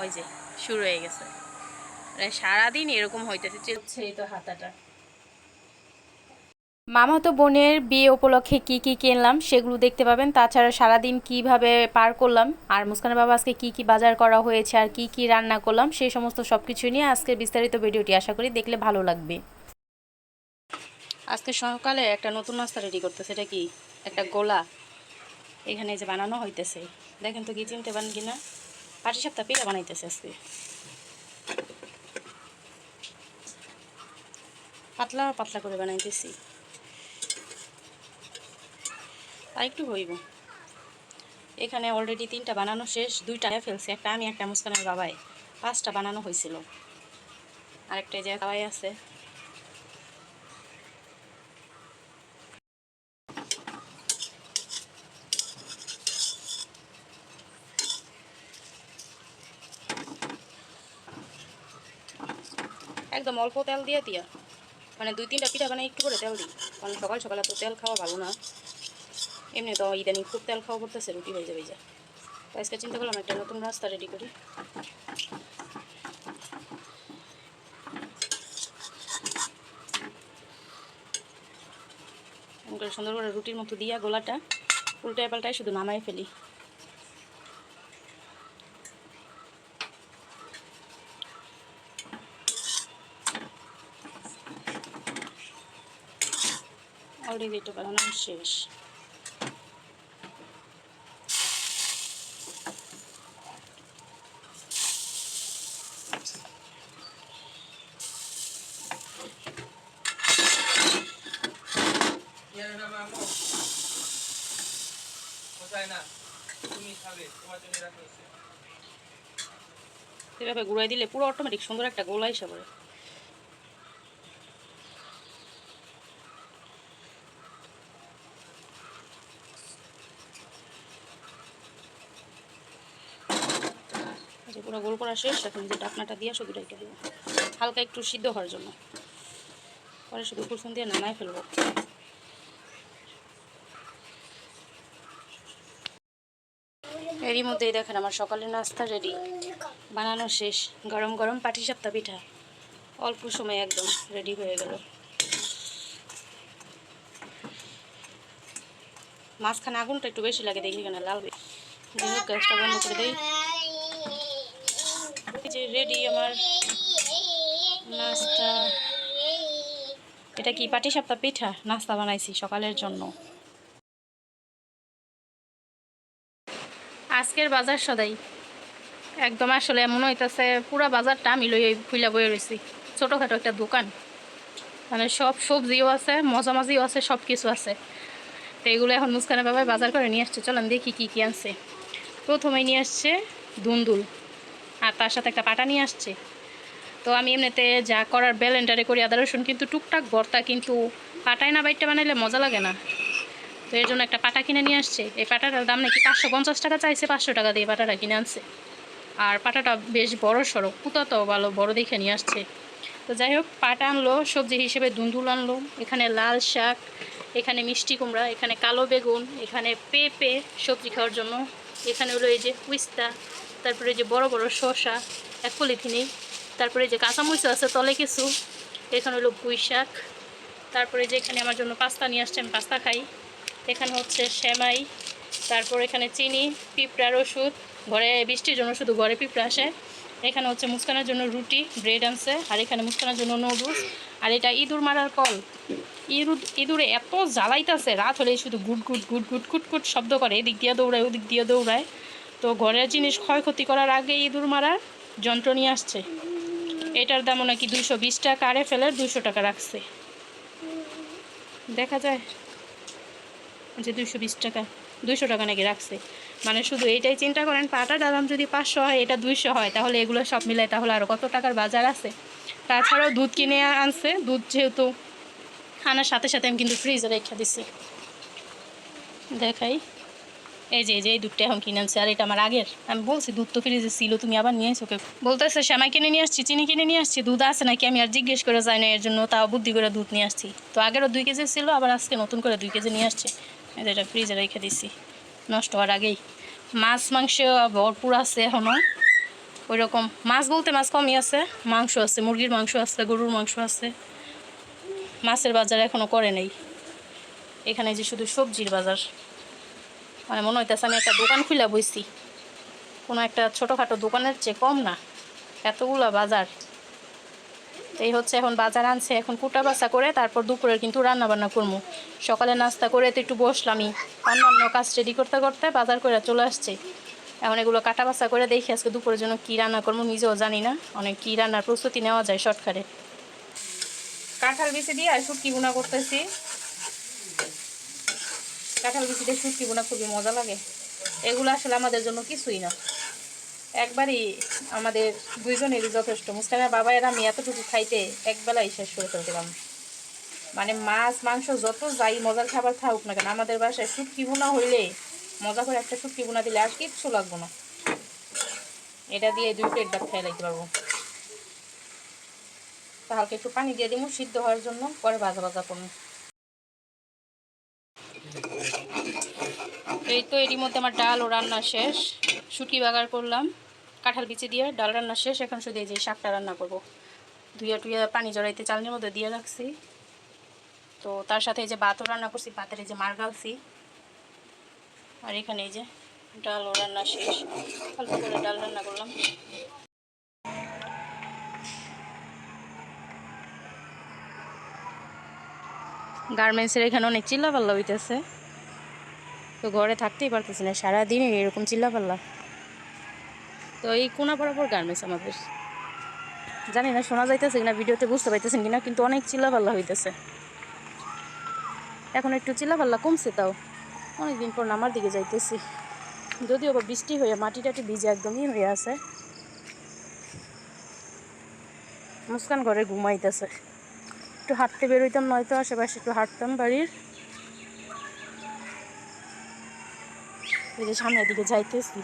ওই যে শুরু হয়ে গেছে। প্রায় সারাদিন এরকম হইতেছে চলছে এই তো হাতাটা। মামাতো বোনের বিয়ে উপলক্ষে কি কি কিনলাম সেগুলো দেখতে পাবেন। তাছাড়া সারাদিন কীভাবে পার করলাম আর মুস্কানের বাবা আজকে কি কি বাজার করা হয়েছে আর কি কি রান্না করলাম সেই সমস্ত সব কিছু নিয়ে আজকের বিস্তারিত ভিডিওটি আশা করি দেখলে ভালো লাগবে। আজকে সকালে একটা নতুন নাস্তা রেডি করতেছে এটা কি? একটা গোলা। এখানে যে বানানো হইতেছে। দেখেন তো কি চিনতে পারেন কিনা? পাটি সাপ্তাহ পিঠা বানাইতেছে আজকে। পাতলা পাতলা করে বানাইতেছি। আর একটু হইব। এখানে অলরেডি তিনটা বানানো শেষ, দুইটা ফেলছে, একটা আমি, একটা মুস্কানের বাবাই। পাঁচটা বানানো হয়েছিল আরেকটা যে বাবাই আছে। একদম অল্প তেল দিয়ে দিয়া। মানে দুই তিনটা পিঠা বানাই একটু করে তেল দিই। কারণ সকাল সকালে তো তেল খাওয়া ভালো না। এমনি তো ইদানিং খুব তেল খাওয়া পড়তেছে, রুটি হয়ে যাবে যা তো আজকে চিন্তা করলাম একটা নতুন রাস্তা রেডি করি। সুন্দর করে রুটির মতো দিয়া গোলাটা, উল্টায় পাল্টায় শুধু নামাই ফেলি। অলরেডি এটা বানানো শেষ। এভাবে গুঁড়াই দিলে পুরো অটোমেটিক সুন্দর একটা গোলা হিসাবে পুরো গোল করা শেষ, এখন যে ডাকনাটা দিয়ে শুধু রেখে দেবো। হালকা একটু সিদ্ধ হওয়ার জন্য। পরে শুধু কুসুম দিয়ে নামাই ফেলব। এরই মধ্যেই দেখেন, আমার সকালের নাস্তা রেডি বানানো শেষ। গরম গরম পাটিসাপ্তা পিঠা। অল্প সময় একদম রেডি হয়ে গেল। মাঝখানে আগুনটা একটু বেশি লাগে দেখি কেন? লাল গ্যাসটা বন্ধ করে দেই। এই যে রেডি আমার নাস্তা। এটা কি পাটি পাটিসাপ্তা পিঠা? নাস্তা বানাইছি সকালের জন্য। আজকের বাজার সদাই। একদম আসলে এমন হইতাছে, পুরা বাজারটা আমি লই ফুইলা বয়ে রয়েছি ছোটোখাটো একটা দোকান। মানে সব সবজিও আছে, মজামাজিও আছে সব কিছু আছে। তো এগুলো এখন মুস্কানের বাবাই বাজার করে নিয়ে আসছে। চলেন দেখি কী কী আনছে। প্রথমে নিয়ে আসছে দুন্দুল। আর তার সাথে একটা পাটা নিয়ে আসছে। তো আমি এমনিতে যা করার ব্যালেন্ডারে করি আদা রসুন কিন্তু টুকটাক ভর্তা, কিন্তু পাটায় না বাইটটা বানাইলে মজা লাগে না। তো এর জন্য একটা পাটা কিনে নিয়ে আসছে। এই পাটাটার দাম নাকি পাঁচশো পঞ্চাশ টাকা চাইছে, পাঁচশো টাকা দিয়ে পাটাটা কিনে আনছে। আর পাটাটা বেশ বড় সড়ো পুতাতাও ভালো, বড় দেখে নিয়ে আসছে। তো যাই হোক, পাটা আনলো, সবজি হিসেবে দুন্দুল আনলো। এখানে লাল শাক, এখানে মিষ্টি কুমড়া, এখানে কালো বেগুন, এখানে পেঁপে সবজি খাওয়ার জন্য। এখানে হলো এই যে উইস্তা তারপরে যে বড় বড় শসা, এক পলিথিনে তারপরে যে কাঁচামরিচ আছে, তলে কিছু। এখানে হলো পুঁই শাক। তারপরে যে এখানে আমার জন্য পাস্তা নিয়ে আসছে, আমি পাস্তা খাই। এখানে হচ্ছে সেমাই। তারপর এখানে চিনি পিঁপড়ার ওষুধ ঘরে বৃষ্টির জন্য শুধু ঘরে পিঁপড়া আসে। এখানে হচ্ছে মুস্কানের জন্য রুটি, ব্রেড আনছে। আর এখানে মুস্কানের জন্য নুডলস। আর এটা ইঁদুর মারার কল। ইঁদুর ইঁদুরে এত জ্বালাইতেছে, রাত হলে শুধু গুট গুট গুট গুট কুট শব্দ করে। এদিক দিয়ে দৌড়ায়, ওদিক দিয়ে দৌড়ায়। তো ঘরের জিনিস ক্ষয়ক্ষতি করার আগে ইঁদুর মারার যন্ত্র নিয়ে আসছে। এটার দামও নাকি দুইশো বিশ টাকা, আরে ফেলে দুশো টাকা রাখছে। দেখা যায় যে দুইশো বিশ টাকা, দুইশো টাকা নাকি রাখছে। মানে শুধু এইটাই চিন্তা করেন, পাটার দাম যদি পাঁচশো হয়, এটা দুইশো হয়, তাহলে এগুলো সব মিলায় তাহলে আরও কত টাকার বাজার আছে? তাছাড়াও দুধ কিনে আনছে, দুধ যেহেতু আনার সাথে সাথে আমি কিন্তু ফ্রিজে রেখে দিছি। দেখাই। এই যে এই যে, এই দুধটা এখন কিনে আনছে, আর এটা আমার আগের। আমি বলছি, দুধ তো ফ্রিজে ছিল, তুমি আবার নিয়ে এসো বলতেছে শ্যামাই কিনে নিয়ে আসছি, চিনি কিনে নিয়ে আসছি, দুধ আছে নাকি? আমি আর জিজ্ঞেস করে যাই না এর জন্য তাও বুদ্ধি করে দুধ নিয়ে আসছি। তো আগেরও দুই কেজি ছিল, আবার আজকে নতুন করে দুই কেজি নিয়ে আসছে। এই যে, এটা ফ্রিজে রেখে দিছি, নষ্ট হওয়ার আগেই। মাছ, মাংস ভরপুর আছে এখনও ওই রকম মাছ বলতে মাছ কমই আছে, মাংস আছে, মুরগির মাংস আছে, গরুর মাংস আছে। মাছের বাজার এখনও করে নেই। এখানে যে শুধু সবজির বাজার। মানে মনে হইতেছে আমি একটা দোকান খুলে বইছি। কোনো একটা ছোটোখাটো দোকানের চেয়ে কম না, এতগুলা বাজার। এই হচ্ছে এখন বাজার আনছে, এখন কুটা বাসা করে তারপর দুপুরের কিন্তু রান্না বান্না করব সকালে নাস্তা করে তো একটু বসলামই, অন্যান্য কাজ রেডি করতে করতে বাজার করে চলে আসছে। এখন এগুলো কাটা বাসা করে দেখি আজকে দুপুরের জন্য কী রান্না করব নিজেও জানি না, অনেক কী রান্নার প্রস্তুতি নেওয়া যায় শর্টকাটে কাঁঠাল বিচি দিয়ে আর শুটকি গুণা করতেছি। কাঁঠাল বিচি দিয়ে শুটকি গুণা খুবই মজা লাগে। এগুলো আসলে আমাদের জন্য কিছুই না। একবারই আমাদের দুইজনেরই যথেষ্ট। মুস্কানের বাবা এর আমি এতটুকু খাইতে একবেলাই শেষ করে ফেলতাম মানে মাছ, মাংস যত যাই মজার খাবার থাকুক না কেন, আমাদের বাসায় শুটকি বোনা হইলে মজা করে একটা শুটকি বোনা দিলে আর কিচ্ছু লাগবো না। এটা দিয়ে দুই প্লেট ভাত খেয়ে রাখতে পারব তা হালকা একটু পানি দিয়ে দিব সিদ্ধ হওয়ার জন্য, পরে ভাজা ভাজা করব। এই তো এরই মধ্যে আমার ডাল ও রান্না শেষ। শুটকি বাগার করলাম। কাঁঠাল বিচি দিয়ে ডাল রান্না শেষ। এখন শুধু এই যে শাকটা রান্না করব। ধুইয়া টুইয়া পানি জড়াইতে চালনির মধ্যে দিয়ে রাখছি। তো তার সাথে এই যে ভাতও রান্না করছি, ভাতের এই যে মার গালছি। আর এখানে এই যে ডাল ও রান্না শেষ। অল্প করে ডাল রান্না করলাম। গার্মেন্টসের এখানে অনেক চিল্লা পাল্লা হইতেছে। তো ঘরে থাকতেই পারতেছি না সারাদিন এরকম চিল্লাপাল্লা তো এই কোনা বরাবর গার্মেন্টস আমাদের। জানি না, শোনা যাইতেছে কিনা, ভিডিওতে বুঝতে পাইতেছেন কিনা, কিন্তু অনেক চিল্লাপাল্লা হইতেছে। এখন একটু চিল্লাপাল্লা কমছে তাও। অনেকদিন পর নামার দিকে যাইতেছি। যদিও বা বৃষ্টি হয়ে মাটি টাটি ভিজে একদমই হয়ে আছে। মুস্কান ঘরে ঘুমাইতেছে। একটু হাঁটতে বেরোইতাম নয়তো আশেপাশে একটু হাঁটতাম বাড়ির। এই যে সামনের দিকে যাইতেছি।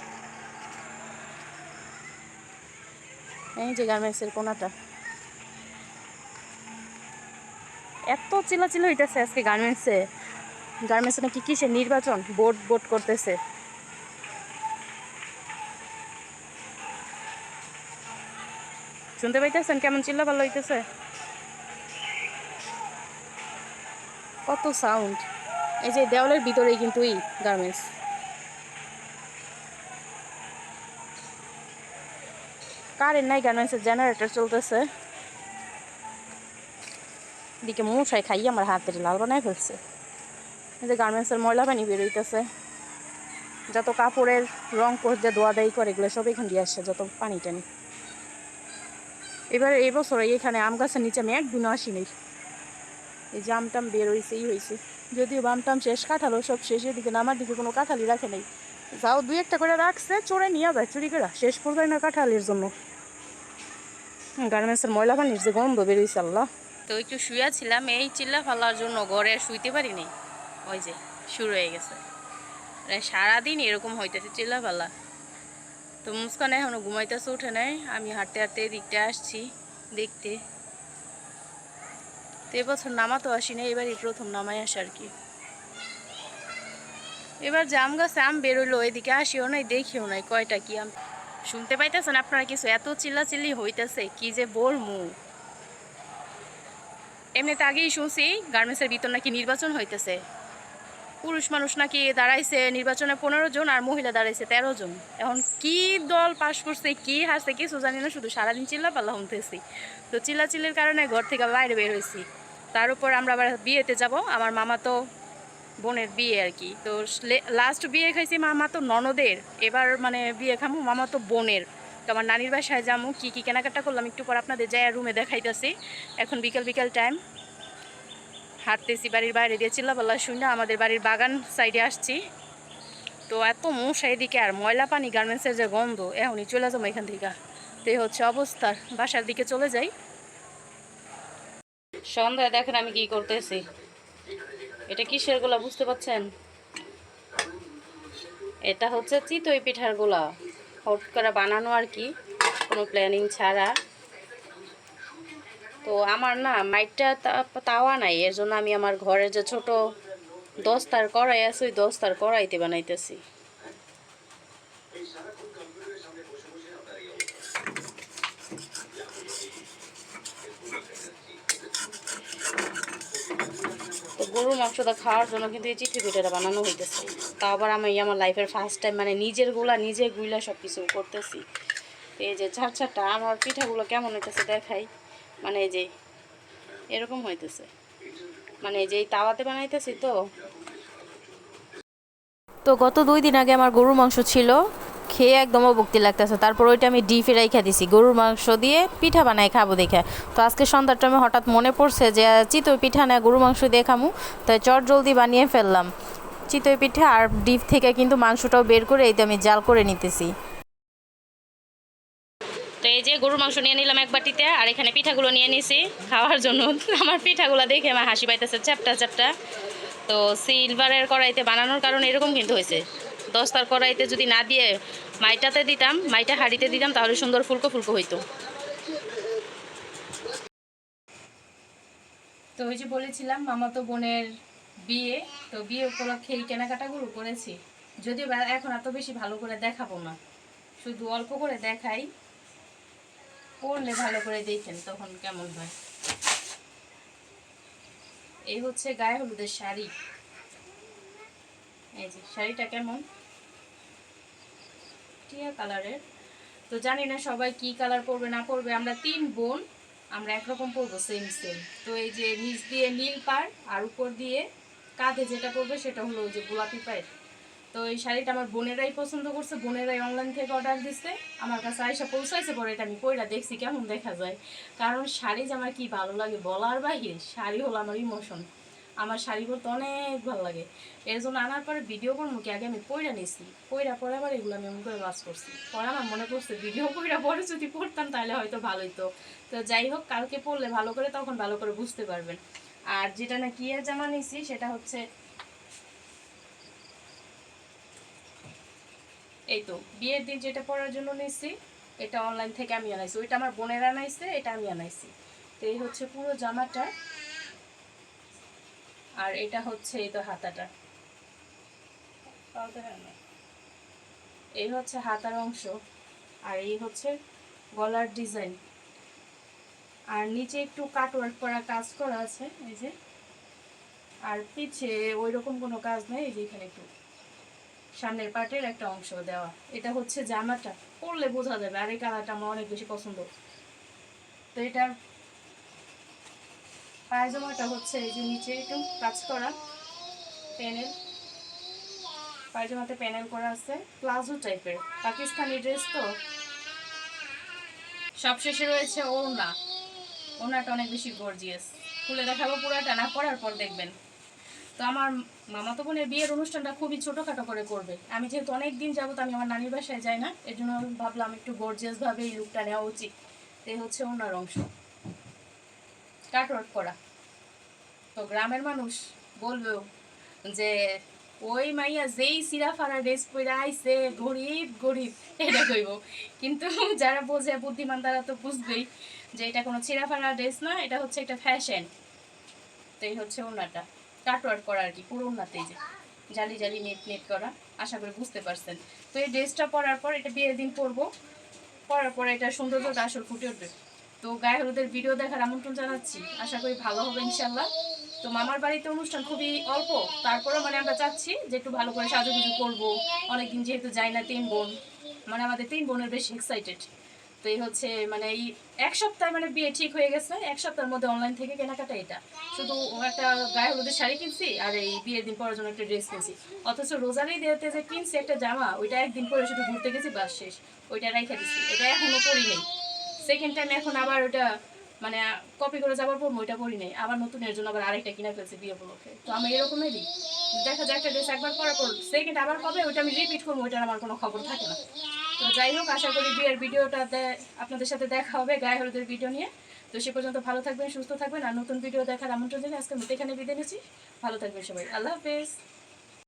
এই যে গার্মেন্টসের কোনাটা। এত চিলাচিলি হইতেছে আজকে গার্মেন্টসে গার্মেন্টসে নাকি কিসের নির্বাচন? ভোট ভোট করতেছে। শুনতে পাইতেছেন কেমন চিল্লা ভালো হইতেছে? কত সাউন্ড এই যে দেওয়ালের ভিতরেই কিন্তু এই গার্মেন্টস কারেন্ট নাই কেন? গার্মেন্টসের জেনারেটর চলতেছে। দিকে মশাই খাইয়ে আমার হাতের লাল বানায় ফেলছে। এই যে গার্মেন্টসের ময়লা পানি বেরোইতেছে যত কাপড়ের রং করে যে দোয়া দায়ী করে, এগুলো সব এখান দিয়ে আসছে যত পানি টানি। এবার এই বছর এখানে আম গাছের নিচে আমি একদিনও আসিনি। এই যে আমটাম বের হয়েছেই হয়েছে যদিও আমটাম শেষ কাঁঠালো সব শেষ, এদিকে নামার দিকে কোনো কাঁঠালি রাখে নেই। যাও, দুই একটা করে রাখছে, চড়ে নিয়ে যায়, চুরি করে। শেষ পর্যায়ে না কাঁঠালের জন্য। গার্মেন্টসের ময়লা পানির যে গন্ধ বেরিয়েছে, আল্লাহ। তো একটু শুয়েছিলাম এই চিল্লা ফালার জন্য ঘরে শুইতে পারিনি ওই যে, শুরু হয়ে গেছে। সারাদিন এরকম হইতেছে চিল্লা ফালা। তো মুস্কান এখনও ঘুমাইতেছে, উঠে নাই। আমি হাঁটতে হাঁটতে এদিকটা আসছি, দেখতে। তো এবছর নামা তো আসি না এবারই প্রথম নামাই আসে আর কি। এবার আম গাছে আম বেরোলো, এদিকে আসিও নাই, দেখিও নাই, কয়টা কি আম। শুনতে পাইতেছেন আপনারা কিছু? এত চিল্লাচিল্লি হইতেছে, কি যে বলমু। এমনিতে আগেই শুনছি, গার্মেন্টসের ভিতর নাকি নির্বাচন হইতেছে। পুরুষ মানুষ নাকি দাঁড়াইছে, নির্বাচনে পনেরো জন আর মহিলা দাঁড়াইছে তেরো জন। এখন কি দল পাশ করছে, কি হাসছে কিছু জানি না, শুধু সারাদিন চিল্লা পাল্লা শুনতেছি তো চিল্লাচিল্লির কারণে ঘর থেকে বাইরে বের হয়েছি তার উপর আমরা আবার বিয়েতে যাব, আমার মামা তো বোনের বিয়ে আর কি। তো লাস্ট বিয়ে খাইছি মামা তো ননদের, এবার মানে বিয়ে খামু মামা তো বোনের। তো আমার নানির বাসায় যামু, কী কী কেনাকাটা করলাম একটু পর আপনাদের যাই রুমে দেখাইতেছি। এখন বিকেল বিকেল টাইম হাঁটতেছি, বাড়ির বাইরে দিয়ে চিল্লাপাল্লা শুনে আমাদের বাড়ির বাগান সাইডে আসছি। তো এত মশা এদিকে আর ময়লা পানি গার্মেন্টসের যে গন্ধ, এখনই চলে যাব এখান থেকে। তো এই হচ্ছে অবস্থা, বাসার দিকে চলে যাই। সন্ধ্যায় দেখেন আমি কি করতেছি। এটা কিসের গোলা বুঝতে পারছেন? এটা হচ্ছে চিতই পিঠার গোলা। হট করে বানানো আর কি, কোনো প্ল্যানিং ছাড়া। তো আমার না, মাইটটা তাওয়া নাই, এর জন্য আমি আমার ঘরে যে ছোট দস্তার কড়াই আছে, ওই দস্তার কড়াইতে বানাইতেছি। গরুর মাংসটা খাওয়ার জন্য কিন্তু এই চিঠি পিঠাটা বানানো হইতেছে। তা আবার আমি আমার লাইফের ফার্স্ট টাইম মানে নিজেরগুলা, নিজে গুইলা সব কিছু করতেছি। এই যে ঝাড়ছাড়টা আমার পিঠাগুলো কেমন হইতেছে দেখাই। মানে এই যে এরকম হইতেছে। মানে এই যে তাওয়াতে বানাইতেছি তো। তো গত দুই দিন আগে আমার গরুর মাংস ছিল। খেয়ে একদম অবক্তি লাগতেছে। তারপর ওইটা আমি ডিপে রাইখা দিছি। গরুর মাংস দিয়ে পিঠা বানাই খাব দেখে। তো আজকে সন্ধ্যার টাইমে হঠাৎ মনে পড়ছে যে চিতই পিঠা না গরুর মাংস দিয়ে খামু। তাই চট জলদি বানিয়ে ফেললাম। চিতই পিঠা আর ডিপ থেকে কিন্তু মাংসটাও বের করে এই আমি জাল করে নিতেছি। তো এই যে গরুর মাংস নিয়ে নিলাম এক বাটিতে, আর এখানে পিঠাগুলো নিয়ে নিছি খাওয়ার জন্য। আমার পিঠাগুলো দেখে আমার হাসি পাইতেছে চ্যাপটা চ্যাপটা। তো সিলভারের কড়াইতে বানানোর কারণে এরকম কিন্তু হয়েছে। দশটার কড়াইতে যদি না দিয়ে মাইটাতে দিতাম, মাইটা হাঁড়িতে দিতাম, তাহলে সুন্দর ফুলকো ফুলকো হইতো। তো ওই যে বলেছিলাম, মামাতো বোনের বিয়ে, তো বিয়ে উপলক্ষে এই কেনাকাটাগুলো করেছি। যদিও এখন এত বেশি ভালো করে দেখাবো না। শুধু অল্প করে দেখাই। পরলে ভালো করে দেখেন তখন কেমন হয়। এই হচ্ছে গায়ে হলুদের শাড়ি। এই যে শাড়িটা কেমন? টিয়া কালারের। তো জানি না সবাই কি কালার পরবে, না পরবে। আমরা তিন বোন, আমরা একরকম পরবো সেম সেম তো এই যে নিচ দিয়ে নীল পার আর উপর দিয়ে কাঁধে যেটা পরবে সেটা হলো ওই যে গোলাপি পায়ের তো এই শাড়িটা আমার বোনেরাই পছন্দ করছে, বোনেরাই অনলাইন থেকে অর্ডার দিচ্ছে আমার কাছে আইসা পৌঁছাইছে, পরে এটা আমি পয়লা দেখছি, কেমন দেখা যায়। কারণ শাড়ি যে আমার কি ভালো লাগে বলার বাহিরে, শাড়ি হলো আমার ইমোশন আমার শাড়ি পরতে অনেক ভালো লাগে। এর জন্য আনার পরে ভিডিও করব কি? আগে আমি পয়রা নিছি। পয়রা পরে আবার এগুলো আমি এমন করে বাস করছি। পরে আমার মনে পড়ছে ভিডিও পয়রা পরে যদি পড়তাম তাহলে হয়তো ভালোই তো তো যাই হোক, কালকে পড়লে ভালো করে, তখন ভালো করে বুঝতে পারবেন। আর যেটা না কি জামা নিয়েছি সেটা হচ্ছে এই তো, বিয়ের দিন যেটা পরার জন্য নিয়েছি এটা অনলাইন থেকে আমি আনাইছি। ওইটা আমার বোনের আনাইছে, এটা আমি আনাইছি। তো এই হচ্ছে পুরো জামাটা। আর এটা হচ্ছে এই তো হাতাটা। এই হচ্ছে হাতার অংশ আর এই হচ্ছে গলার ডিজাইন। আর নিচে একটু কাটওয়ার্ক করা কাজ করা আছে এই যে। আর পিছে ওই রকম কোনো কাজ নেই এই যে এখানে একটু সামনের পার্টের একটা অংশ দেওয়া। এটা হচ্ছে জামাটা পরলে বোঝা যাবে আর এই কালারটা আমার অনেক বেশি পছন্দ। তো এটার পায়জামাটা হচ্ছে এই যে নিচে একটু কাজ করা প্যানেল। পায়জামাতে প্যানেল করা আছে। প্লাজো টাইপের। পাকিস্তানি ড্রেস তো। সবশেষে রয়েছে ওড়না। ওড়নাটা অনেক বেশি গর্জিয়াস খুলে দেখাবো পুরাটা, না পরার পর দেখবেন। তো আমার মামাতো বোনের বিয়ের অনুষ্ঠানটা খুবই ছোটোখাটো করে করবে। আমি যেহেতু অনেক দিন যাবত আমি আমার নানির বাসায় যাই না, এর জন্য ভাবলাম একটু গর্জিয়াসভাবে এই লুকটা নেওয়া উচিত। এই হচ্ছে ওনার অংশ। কাটওয়ার্ক করা। তো গ্রামের মানুষ বলবেও যে, ওই মাইয়া যেই সিরাফারা ড্রেস পরে আইছে গরিব গরিব। এটা কইব। কিন্তু যারা বোঝে, বুদ্ধিমান, তারা তো বুঝবেই যে এটা কোনো ছিঁড়াফাড়া ড্রেস না, এটা হচ্ছে একটা ফ্যাশন তো এই হচ্ছে ওনাটা কাটওয়ার্ক করা আর কি, পুরো ওনাতেই যে। জালি জালি, নেট নেট করা। আশা করি বুঝতে পারছেন। তো এই ড্রেসটা পরার পর এটা বিয়ের দিন পরবো। পরার পর এটা সৌন্দর্যটা আসল ফুটে উঠবে। তো গায়ে হলুদের ভিডিও দেখার আমন্ত্রণ জানাচ্ছি। আশা করি ভালো হবে ইনশাল্লাহ তো মামার বাড়িতে অনুষ্ঠান খুবই অল্প। তারপরেও মানে আমরা চাচ্ছি যে একটু ভালো করে সাজুগুজু করব। অনেকদিন যেহেতু যাই না তিন বোন। মানে আমাদের তিন বোনের বেশি এক্সাইটেড তো এই হচ্ছে মানে এই এক সপ্তাহ মানে বিয়ে ঠিক হয়ে গেছে। এক সপ্তাহের মধ্যে অনলাইন থেকে কেনাকাটা এটা। শুধু একটা গায়ে হলুদের শাড়ি কিনছি আর এই বিয়ের দিন পরার জন্য একটা ড্রেস কিনছি। অথচ রোজারি দিতে যে কিনছি একটা জামা, ওইটা একদিন পরে শুধু ঘুরতে গেছি, বাস শেষ। ওইটা রেখে দিচ্ছি এটা এখনও পরি নেই। সেকেন্ড টাইম এখন আবার ওটা মানে কপি করে যাবার পর ওইটা পরি নাই। আবার নতুনের জন্য আবার আরেকটা কিনে ফেলছি বিয়ে উপলক্ষে। তো আমি এরকমই দিই। দেখা যায় একটা ড্রেস একবার পরার পর সেকেন্ড আবার কবে ওইটা আমি রিপিট করব, ওইটার আমার কোনো খবর থাকে না। তো যাই হোক, আশা করি বিয়ের ভিডিওটাতে আপনাদের সাথে দেখা হবে গায়ে হলুদের ভিডিও নিয়ে। তো সে পর্যন্ত ভালো থাকবেন, সুস্থ থাকবেন। আর নতুন ভিডিও দেখার আমন্ত্রণ জানিয়ে আজকে মতো এখানে বিদায় নিচ্ছি। ভালো থাকবেন সবাই। আল্লাহ হাফেজ।